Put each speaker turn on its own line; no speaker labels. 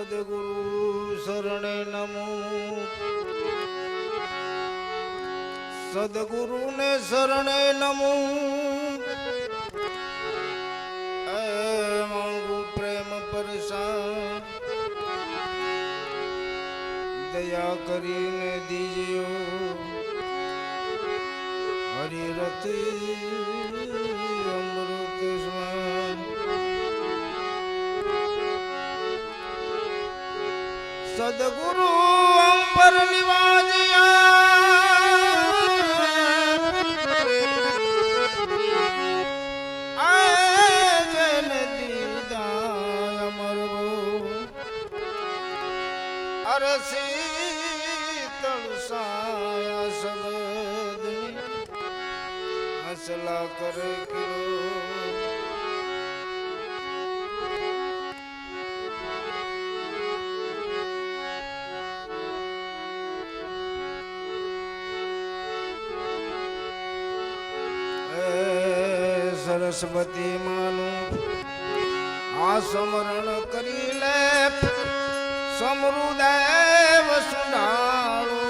સદગુરુ શરણે નમો. સદગુરુને શરણે નમો. માંગુ પ્રેમ પરસાદ દયા કરીને દીજો હરિરથી સદગુરુ અંબર નિવાજ્યા સરસ્વતી માનું. આ સ્મરણ કરી લે. સમૃદેવ સુડાળું